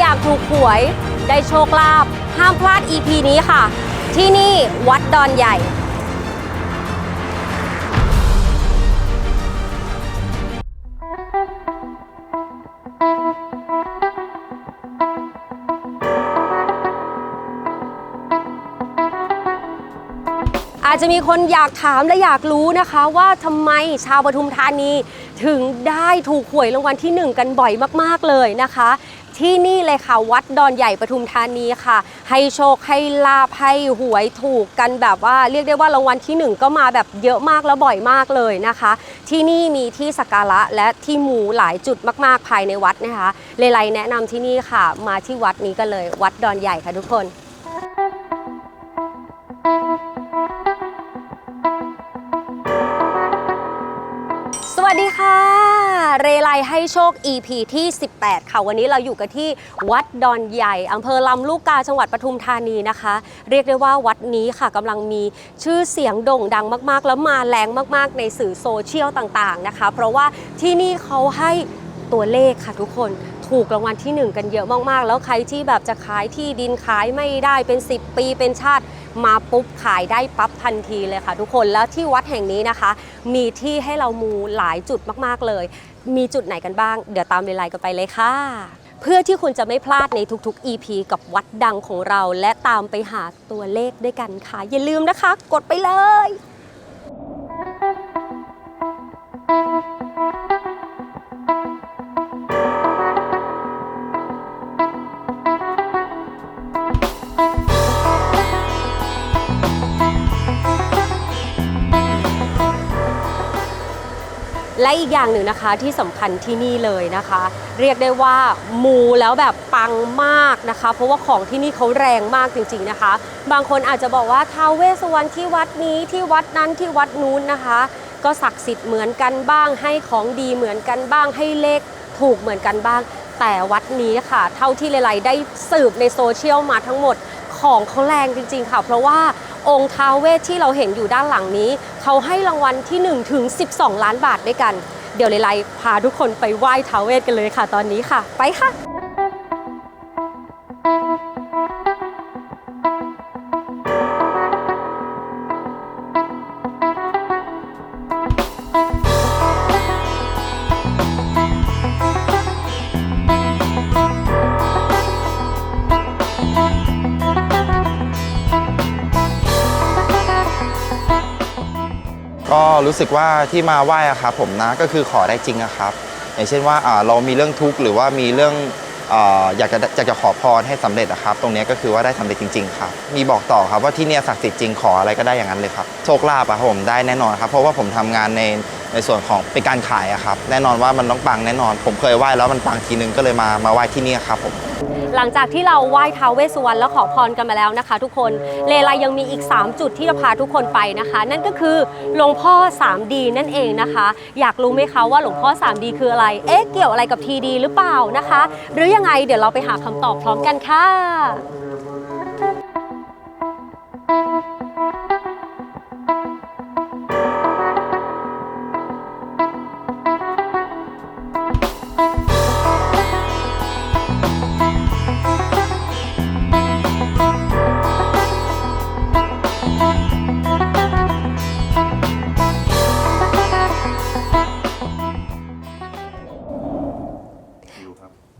อยากถูกหวย ได้โชคลาภห้ามพลาด EP นี้ค่ะ ที่นี่วัดดอนใหญ่ อาจจะมีคนอยากถามและอยากรู้นะคะว่าทำไมชาวปทุมธานี ถึงได้ถูกหวยรางวัลที่ 1 กันบ่อยมาก ๆ เลยนะคะ ที่นี่เลยค่ะ วัดดอนใหญ่ปทุมธานีค่ะ ให้โชคให้ลาภให้หวยถูกกันแบบว่าเรียกได้ว่ารางวัลที่ 1 ก็มาแบบเยอะมากและบ่อยมากเลยนะคะ ที่นี่มีที่สักการะและที่หมูหลายจุดมากๆภายในวัดนะคะเลไลแนะนำที่นี่ค่ะ มาที่วัดนี้กันเลย วัดดอนใหญ่ค่ะทุกคน เรไลให้โชค EP ที่ 18 ค่ะ วันนี้เราอยู่กันที่วัดดอนใหญ่อำเภอลำลูกกาจังหวัดปทุมธานีนะคะ เรียกได้ว่าวัดนี้ค่ะกำลังมีชื่อเสียงโด่งดังมากๆ แล้วมาแรงมากๆ ในสื่อโซเชียลต่างๆนะคะ เพราะว่าที่นี่เขาให้ตัวเลขค่ะทุกคนถูกรางวัลที่ 1 กันเยอะมากๆ แล้วใครที่แบบจะขายที่ดินขายไม่ได้เป็น 10 ปีเป็นชาติ มาปุ๊บขายได้ปั๊บทันทีเลยค่ะ ทุกคนแล้วที่วัดแห่งนี้นะคะ มีที่ให้เรามูหลายจุดมากๆเลย มีจุดไหนกันบ้าง เดี๋ยวตามเวลากันไปเลยค่ะเพื่อที่คุณจะไม่พลาดในทุกๆ EP กับวัดดังของเรา และตามไปหาตัวเลขด้วยกันค่ะ อย่าลืมนะคะ กดไปเลย และอีกอย่างหนึ่งนะคะที่สำคัญที่นี่เลยนะคะ เรียกได้ว่ามูแล้วแบบปังมากนะคะ เพราะว่าของที่นี่เขาแรงมากจริงๆนะคะ บางคนอาจจะบอกว่าท้าวเวสสวรรณที่วัดนี้ที่วัดนั้นที่วัดนู้นนะคะ ก็ศักดิ์สิทธิ์เหมือนกันบ้าง ให้ของดีเหมือนกันบ้าง ให้เลขถูกเหมือนกันบ้าง แต่วัดนี้ค่ะ เท่าที่เลไลได้สืบในโซเชียลมาทั้งหมดของเขาแรงจริง ๆ ค่ะ เพราะว่า องค์ท้าวเวสที่เราเห็นอยู่ด้านหลังนี้ เขาให้รางวัลที่1ถึง12 ล้านบาทด้วยกัน เดี๋ยวเลไลพาทุกคนไปไหว้ท้าวเวสกันเลยค่ะตอนนี้ค่ะ ไปค่ะ รู้สึกว่าที่มาไหว้อะครับผมนะก็คือขอได้จริงอะครับอย่างเช่นว่าเรามีเรื่องทุกข์หรือว่ามีเรื่องอยากจะอยากจะขอพรให้สำเร็จอะครับ ตรงนี้ก็คือว่าได้สำเร็จจริง ๆ ครับ มีบอกต่อครับว่าที่เนี่ยศักดิ์สิทธิ์จริงขออะไรก็ได้อย่างนั้นเลยครับโชคลาภอะครับผมได้แน่นอนครับ เพราะว่าผมทำงานใน ในส่วนของเป็นการขายอะครับ แน่นอนว่ามันต้องปังแน่นอน ผมเคยไหว้แล้วมันปังทีนึงก็เลยมามาไหว้ที่นี่ครับผมหลังจากที่เราไหว้ท้าวเวสสุวรรณแล้วขอพรกันมาแล้วนะคะ ทุกคนเลไลยังมีอีก 3 จุดที่จะพาทุกคนไปนะคะ นั่นก็คือหลวงพ่อ 3D นั่นเองนะคะ อยากรู้ไหมคะว่าหลวงพ่อ 3D คืออะไร เอ๊ะเกี่ยวอะไรกับทีดีหรือเปล่านะคะ หรือยังไงเดี๋ยวเราไปหาคำตอบพร้อมกันค่ะ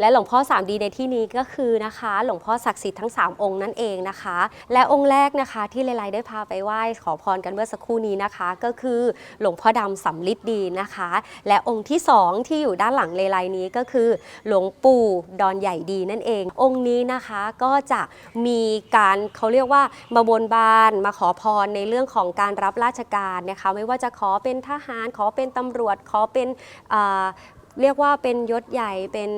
และหลวงพ่อ 3D ในที่นี้ก็คือนะคะ หลวงพ่อศักดิ์สิทธิ์ทั้ง 3 องค์นั่นเองนะคะ และองค์แรกนะคะที่เลไลได้พาไปไหว้ขอพรกันเมื่อสักครู่นี้นะคะ ก็คือหลวงพ่อดำสำลิดดีนะคะ และองค์ที่ 2 ที่อยู่ด้านหลังเลไลนี้ก็คือ หลวงปู่ดอนใหญ่ดีนั่นเอง องค์นี้นะคะก็จะมีการเขาเรียกว่ามาบนบานมาขอพรในเรื่องของการรับราชการนะคะ ไม่ว่าจะขอเป็นทหารขอเป็นตำรวจขอเป็น เรียกว่าเป็นยศใหญ่เป็น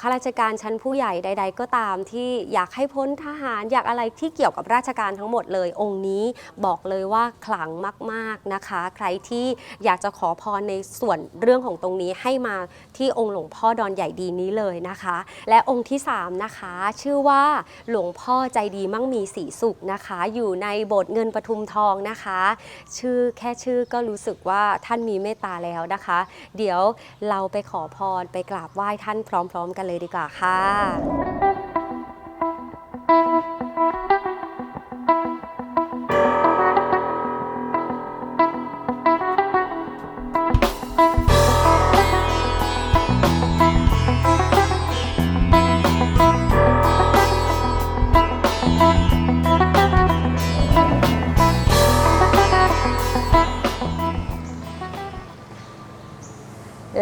ข้าราชการชั้นผู้ใหญ่ใด ๆ ก็ตามที่อยากให้พ้นทหารอยากอะไรที่เกี่ยวกับราชการทั้งหมดเลย องค์นี้บอกเลยว่าขลังมาก ๆนะคะ ใครที่อยากจะขอพรในส่วนเรื่องของตรงนี้ให้มาที่องค์หลวงพ่อดอนใหญ่ดีนี้เลยนะคะ และองค์ที่สามนะคะ ชื่อว่าหลวงพ่อใจดีมั่งมีสีสุขนะคะ อยู่ในโบสถ์เงินปทุมทองนะคะ ชื่อแค่ชื่อก็รู้สึกว่าท่านมีเมตตาแล้วนะคะ เดี๋ยวเราไปขอพรไปกราบไหว้ท่านพร้อม ๆ กันเลยดีกว่าค่ะ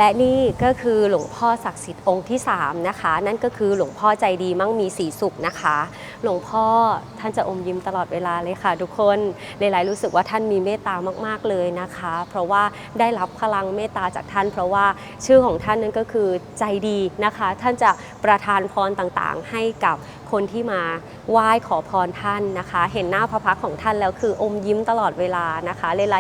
และนี่ก็คือหลวงพ่อศักดิ์สิทธิ์องค์ที่ 3 นะคะ นั่นก็คือหลวงพ่อใจดีมั่งมีสีสุขนะคะ หลวงพ่อท่านจะอมยิ้มตลอดเวลาเลยค่ะ ทุกคนหลายๆรู้สึกว่าท่านมีเมตตามาก ๆเลยนะคะ เพราะว่าได้รับพลังเมตตาจากท่าน เพราะว่าชื่อของท่านนั้นก็คือใจดีนะคะ ท่านจะประทานพรต่างๆ ให้กับ คนที่มาไหว้ขอพรท่านนะคะ เห็นหน้าพระพักของท่านแล้วคืออมยิ้มตลอดเวลานะคะ เลไล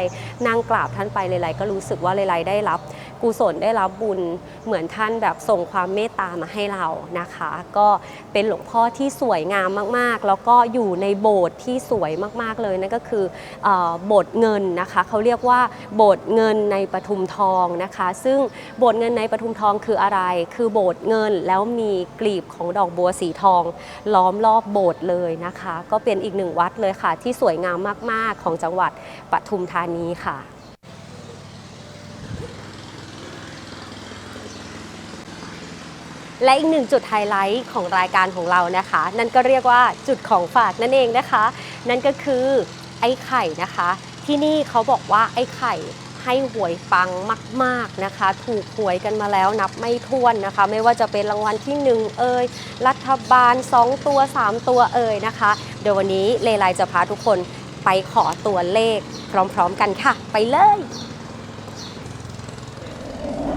นั่งกราบท่านไปเลไลก็รู้สึกว่าเลไลได้รับกุศลได้รับบุญเหมือนท่านแบบส่งความเมตตามาให้เรานะคะ ก็เป็นหลวงพ่อที่สวยงามมากๆ แล้วก็อยู่ในโบสถ์ที่สวยมากๆเลยนั่นก็คืออโบสถ์เงินนะคะเขาเรียกว่าโบสถ์เงินในปทุมทองนะคะ ซึ่งโบสถ์เงินในปทุมทองคืออะไร คือโบสถ์เงินแล้วมีกลีบของดอกบัวสีทองล้อมรอบโบสถ์เลยนะคะ ก็เป็นอีกหนึ่งวัดเลยค่ะ ที่สวยงามมากๆของจังหวัดปทุมธานีค่ะและอีกหนึ่งจุดไฮไลท์ของรายการของเรานะคะ นั่นก็เรียกว่าจุดของฝากนั่นเองนะคะ นั่นก็คือไอ้ไข่นะคะ ที่นี่เขาบอกว่าไอ้ไข่ ให้หวยปังมาก ๆนะคะ ถูกหวยกันมาแล้วนับไม่ถ้วนนะคะ ไม่ว่าจะเป็นรางวัลที่ 1 เอ่ยรัฐบาล 2 ตัว 3 ตัวเอ่ยนะคะ เดี๋ยววันนี้เลไลจะพาทุกคนไปขอตัวเลขพร้อมๆกันค่ะ ไปเลย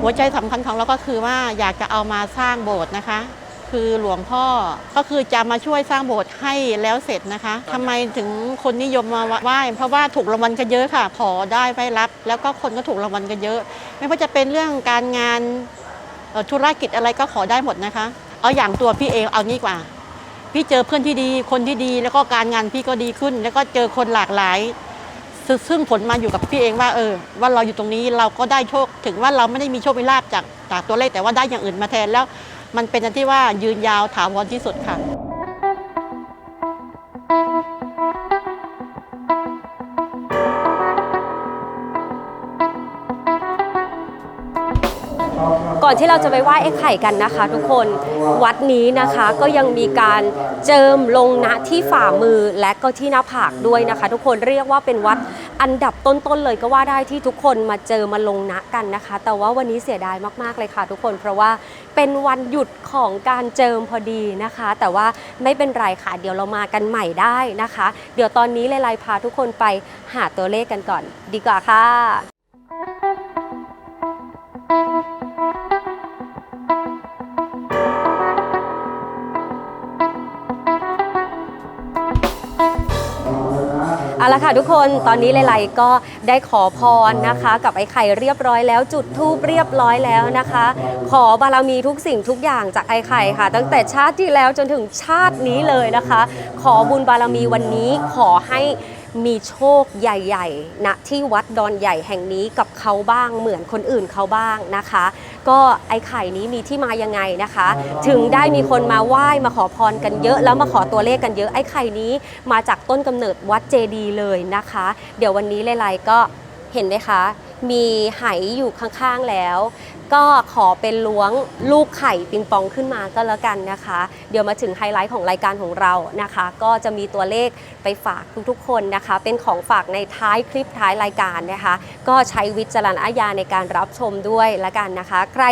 หัวใจสำคัญของเราก็คือว่าอยากจะเอามาสร้างโบสถ์นะคะ คือหลวงพ่อ ก็คือจะมาช่วยสร้างโบสถ์ให้แล้วเสร็จนะคะทำไมถึงคนนิยมมาไหว้เพราะว่าถูกรางวัลกันเยอะค่ะ ขอได้ไม่รับ แล้วก็คนก็ถูกรางวัลกันเยอะ ไม่ว่าจะเป็นเรื่องการงานเอ่อธุรกิจอะไรก็ขอได้หมดนะคะ เอาอย่างตัวพี่เองเอานี่กว่า พี่เจอเพื่อนที่ดีคนที่ดีแล้วก็การงานพี่ก็ดีขึ้น แล้วก็เจอคนหลากหลายซึ่งซึ่งผลมาอยู่กับพี่เองว่าเออว่าเราอยู่ตรงนี้เราก็ได้โชค ถึงว่าเราไม่ได้มีโชคมีลาภจากจากตัวเลขแต่ว่าได้อย่างอื่นมาแทนแล้ว มันเป็นอันที่ว่ายืนยาวถาวรที่สุดค่ะก่อนที่เราจะไปไหว้ไอ้ไข่กันนะคะ ทุกคนวัดนี้นะคะก็ยังมีการเจิมลงณที่ฝ่ามือและก็ที่หน้าผากด้วยนะคะ ทุกคนเรียกว่าเป็นวัดอันดับต้นๆเลยก็ว่าได้ที่ทุกคนมาเจอมาลงณกันนะคะ แต่ว่าวันนี้เสียดายมากๆเลยค่ะ ทุกคนเพราะว่า เป็นวันหยุดของการเจิมพอดีนะคะ แต่ว่าไม่เป็นไรค่ะ เดี๋ยวเรามากันใหม่ได้นะคะ เดี๋ยวตอนนี้เลไลพาทุกคนไปหาตัวเลขกันก่อน ดีกว่าค่ะ ละค่ะทุกคนตอนนี้เลไลก็ได้ขอพรนะคะ กับไอ้ไข่เรียบร้อยแล้ว จุดธูปเรียบร้อยแล้วนะคะ ขอบารมีทุกสิ่งทุกอย่างจากไอ้ไข่ค่ะ ตั้งแต่ชาติที่แล้วจนถึงชาตินี้เลยนะคะ ขอบุญบารมีวันนี้ขอให้มีโชคใหญ่ๆณที่วัดดอนใหญ่แห่งนี้กับเขาบ้างเหมือนคนอื่นเขาบ้างนะคะ ก็ไอ้ไข่นี้มีที่มายังไงนะคะ ถึงได้มีคนมาไหว้มาขอพรกันเยอะ แล้วมาขอตัวเลขกันเยอะไอ้ไข่นี้มาจากต้นกำเนิดวัดเจดีย์เลยนะคะ เดี๋ยววันนี้เลไลก็เห็นไหมคะ มีไหอยู่ข้างๆแล้ว ก็ขอเป็นล้วงลูกไข่ปิงปองขึ้นมาก็แล้วกันนะคะ เดี๋ยวมาถึงไฮไลท์ของรายการของเรานะคะ ก็จะมีตัวเลขไปฝากทุกๆ คนนะคะ เป็นของฝากในท้ายคลิปท้ายรายการนะคะ ก็ใช้วิจารณญาณในการรับชมด้วยละกันนะคะ ใคร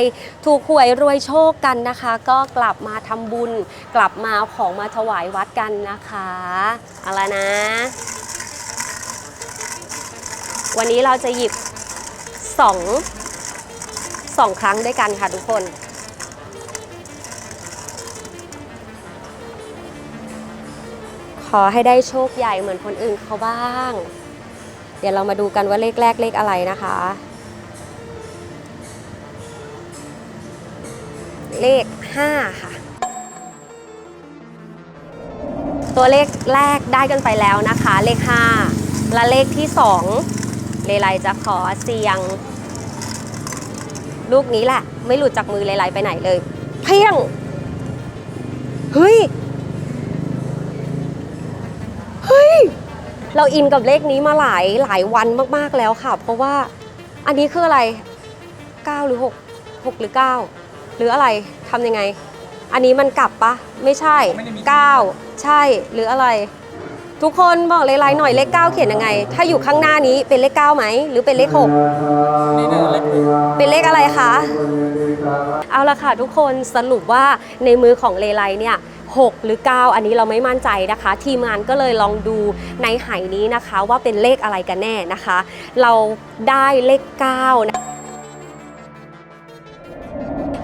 ถูกหวยรวยโชคกันนะคะ ก็กลับมาทำบุญ กลับมาเอาของมาถวายวัดกันนะคะเอาละนะ วันนี้เราจะหยิบสองสองครั้งด้วยกันค่ะทุกคน อให้ได้โชคใหญ่เหมือนคนอื่นเขาบ้าง เดี๋ยวเรามาดูกันว่าเลขแรกเลขอะไรนะคะ เลข 5 ค่ะ ตัวเลขแรกได้กันไปแล้วนะคะ เลข 5 และเลขที่ 2 เลไลจะขอเสียง ลูกนี้แหละ ไม่หลุดจากมือเลไลไปไหนเลย เพียง เฮ้ย เราอินกับเลขนี้มาหลายหลายวันมากๆแล้วค่ะ เพราะว่าอันนี้คืออะไร 9 หรือ 6 6 หรือ 9 หรืออะไรทำยังไง อันนี้มันกลับปะไม่ใช่ 9 ใช่หรืออะไร ทุกคนบอกเลไลน์หน่อยเลข 9 เขียนยังไง ถ้าอยู่ข้างหน้านี้เป็นเลข9ไหมหรือเป็นเลข6นี่เนี่ยเล็กเป็นเลขอะไรคะเอาละค่ะทุกคนสรุปว่าในมือของเลไลเนี่ย 6 หรือ 9 อันนี้เราไม่มั่นใจนะคะ ทีมงานก็เลยลองดูในไหนี้นะคะว่าเป็นเลขอะไรกันแน่นะคะ เราได้เลข9นะ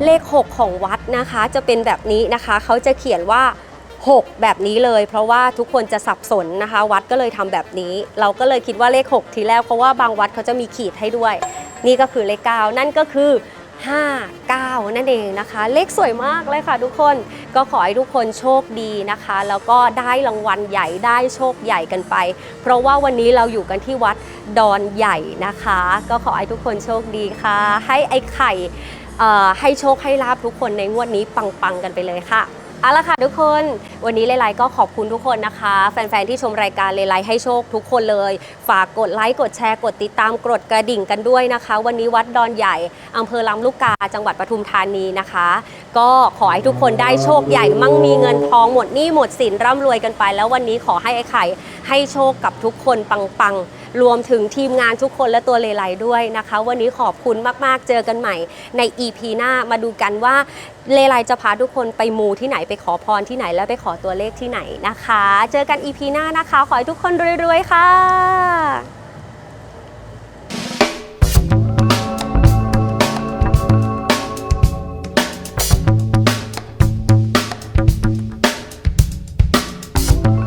เลข 6 ของวัดนะคะจะเป็นแบบนี้นะคะ เขาจะเขียนว่า 6 แบบนี้เลย เพราะว่าทุกคนจะสับสนนะคะ วัดก็เลยทำแบบนี้ เราก็เลยคิดว่าเลข 6 ทีแรกเพราะว่าบางวัดเขาจะมีขีดให้ด้วย นี่ก็คือเลข 9 นั่นก็คือ 5 9 นั่นเองนะคะ เลขสวยมากเลยค่ะทุกคนก็ขอให้ทุกคนโชคดีนะคะ แล้วก็ได้รางวัลใหญ่ได้โชคใหญ่กันไป เพราะว่าวันนี้เราอยู่กันที่วัดดอนใหญ่นะคะ ก็ขอให้ทุกคนโชคดีค่ะ ให้ไอ้ไข่ให้โชคให้ลาบทุกคนในงวดนี้ปังๆกันไปเลยค่ะ เอาละค่ะทุกคนวันนี้เลไลก็ขอบคุณทุกคนนะคะ แฟนๆที่ชมรายการเลไลให้โชคทุกคนเลย ฝากกดไลค์กดแชร์กดติดตามกดกระดิ่งกันด้วยนะคะ วันนี้วัดดอนใหญ่อำเภอลำลูกกาจังหวัดปทุมธานีนะคะ ก็ขอให้ทุกคนได้โชคใหญ่มั่งมีเงินทองหมดหนี้หมดสินร่ำรวยกันไป แล้ววันนี้ขอให้ไอ้ไข่ให้โชคกับทุกคนปังๆ รวมถึงทีมงานทุกคนและตัวเลไลด้วยนะคะ วันนี้ขอบคุณมากๆ เจอกันใหม่ใน EP หน้ามาดูกันว่าเลไลจะพาทุกคนไปมูที่ไหนไปขอพรที่ไหนและไปขอตัวเลขที่ไหนนะคะ เจอกัน EP หน้านะคะ ขอให้ทุกคนรวยๆค่ะ